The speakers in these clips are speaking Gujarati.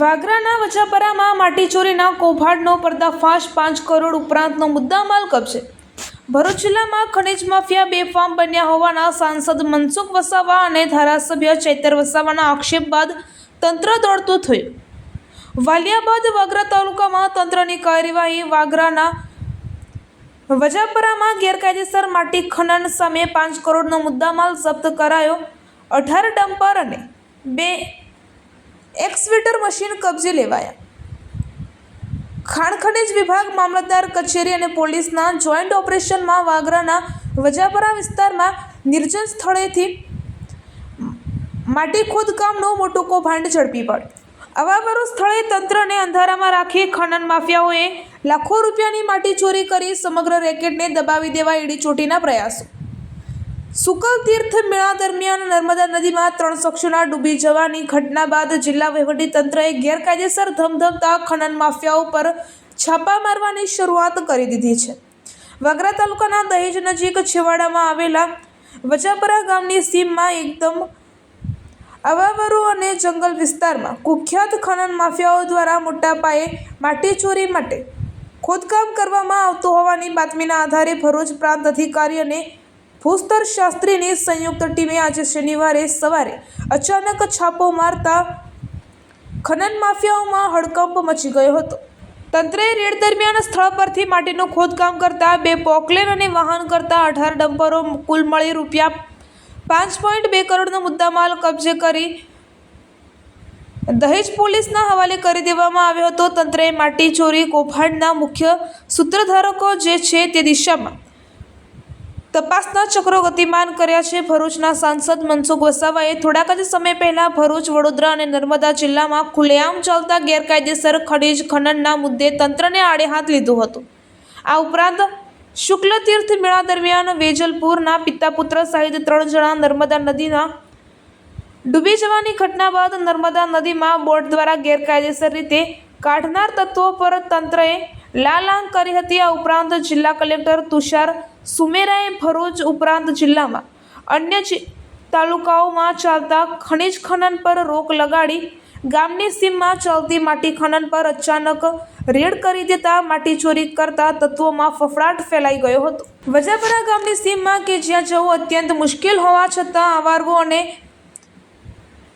વાગરાના વજાપરામાં માટી ચોરીના કૌભાંડનો પર્દાફાશ પાંચ કરોડ ઉપરાંતનો મુદ્દામાલ કબજે. ભરૂચ જિલ્લામાં ખનિજ માફિયા બેફામ બન્યા હોવાના સાંસદ મનસુખ વસાવા અને ધારાસભ્ય ચૈતર વસાવાના આક્ષેપ બાદ તંત્ર દોડતું થયું. વાલિયા વાગરા તાલુકામાં તંત્રની કાર્યવાહી વાગરાના વજાપરામાં ગેરકાયદેસર માટી ખનન સામે પાંચ કરોડનો મુદ્દામાલ જપ્ત કરાયો. અઢાર ડમ્પર અને બે એક્સવીટર મશીન કબજે લેવાયા. ખાણખનીજ વિભાગ, મામલતદાર કચેરી અને પોલીસના જોઈન્ટ ઓપરેશનમાં વાગરાના વજાપરા વિસ્તારમાં નિર્જન સ્થળેથી માટી ખોદકામનો મોટો કૌભાંડ ઝડપી પડ્યું. અવાવરો સ્થળે તંત્રને અંધારામાં રાખી ખનન માફિયાઓએ લાખો રૂપિયાની માટી ચોરી કરી સમગ્ર રેકેટને દબાવી દેવા એડી ચોટીના પ્રયાસો. સુકલ તીર્થ મેળા દરમિયાન નર્મદા નદીમાં ત્રણ શખ્સોના ડૂબી જવાની ઘટના બાદ જિલ્લા વહીવટીતંત્રએ ગેરકાયદેસર ધમધમતા ખનન માફિયાઓ પર છાપા મારવાની શરૂઆત કરી દીધી છે. વાગરા તાલુકાના દહેજ નજીક છેવાડામાં આવેલા વજાપરા ગામની સીમમાં એકદમ અવાવરુ અને જંગલ વિસ્તારમાં કુખ્યાત ખનન માફિયાઓ દ્વારા મોટા પાયે માટી માટે ખોદકામ કરવામાં આવતું હોવાની બાતમીના આધારે ભરૂચ પ્રાંત અધિકારી અને ભૂસ્તર શાસ્ત્રીની સંયુક્ત ટીમે આજે શનિવારે સવારે અચાનક છાપો મારતા ખનન માફિયાઓમાં હડકંપ મચી ગયો હતો. તંત્રએ રેડ દરમિયાન સ્થળ પરથી માટીનું ખોદકામ કરતા બે પોકલેન અને વાહન કરતા અઢાર ડમ્પરો કુલ મળી રૂપિયા પાંચ પોઈન્ટ બે કરોડનો મુદ્દામાલ કબજે કરી દહેજ પોલીસના હવાલે કરી દેવામાં આવ્યો હતો. તંત્રએ માટી ચોરી કૌભાંડના મુખ્ય સૂત્રધારકો જે છે તે દિશામાં તપાસના ચક્રો ગતિમાન કર્યા છે. ભરૂચના સાંસદ મનસુખ વસાવાએ થોડાક જ સમય પહેલા ભરૂચ, વડોદરા અને નર્મદા જિલ્લામાં ખુલ્લેઆમ ચાલતા ગેરકાયદેસર ખનીજ ખનનના મુદ્દે તંત્રને આડે હાથ લીધું હતું. આ ઉપરાંત શુક્લ તીર્થ મેળા દરમિયાન વેજલપુરના પિતા પુત્ર સહિત ત્રણ જણા નર્મદા નદીના ડૂબી જવાની ઘટના બાદ નર્મદા નદીમાં બોટ દ્વારા ગેરકાયદેસર રીતે કાઢનાર તત્વો પર તંત્રએ લાલાંગ કરી હતી આ ઉપરાંત જિલ્લા કલેક્ટર તુષાર સુમેરાએ ભરૂચ ઉપરાંત જિલ્લામાં અન્ય તાલુકાઓમાં ચાલતા ખનિજ ખનન પર રોક લગાડી ગામની સીમમાં ચાલતી માટી ખનન પર અચાનક રેડ કરી દેતા માટી ચોરી કરતા તત્વોમાં ફફડાટ ફેલાઈ ગયો હતો. વજાપરા ગામની સીમમાં કે જ્યાં જવું અત્યંત મુશ્કેલ હોવા છતાં આવારવો અને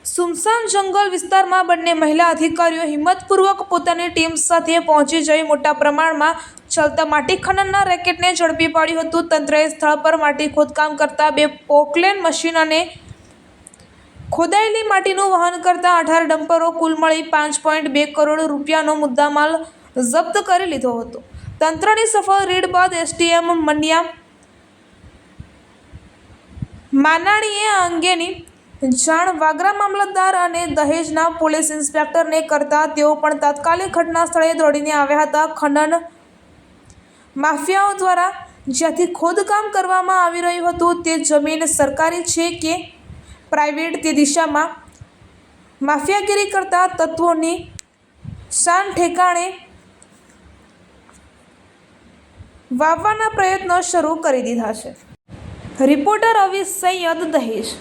સુમસામ જંગલ વિસ્તારમાં બંને મહિલા અધિકારીઓ હિંમતપૂર્વક પોતાની ટીમ સાથે પહોંચી જઈ મોટા પ્રમાણમાં ચાલતા માટી ખનનના રેકેટને ઝડપી પાડ્યું હતું. તંત્રએ સ્થળ પર માટી ખોદકામ કરતા બે પોકલેન મશીન અને ખોદાયેલી માટીનું વહન કરતા અઢાર ડમ્પરો કુલ મળી પાંચ પોઈન્ટ બે કરોડ રૂપિયાનો મુદ્દામાલ જપ્ત કરી લીધો હતો. તંત્રની સફળ રેડ બાદ એસટીએમ મન્યા માનાણીએ આ અંગેની જાણ વાગરા મામલતદાર અને દહેજના પોલીસ ઇન્સ્પેક્ટરને કરતા તેઓ પણ તાત્કાલિક ઘટના સ્થળે દોડીને આવ્યા હતા. ખનન માફિયાઓ દ્વારા જ્યાંથી ખોદકામ કરવામાં આવી રહ્યું હતું, તે જમીન સરકારી છે કે પ્રાઇવેટ? તે દિશામાં માફિયાગીરી કરતા તત્વોની શાન ઠેકાણે વાવવાના પ્રયત્નો શરૂ કરી દીધા છે. રિપોર્ટર અવી સૈયદ દહેજ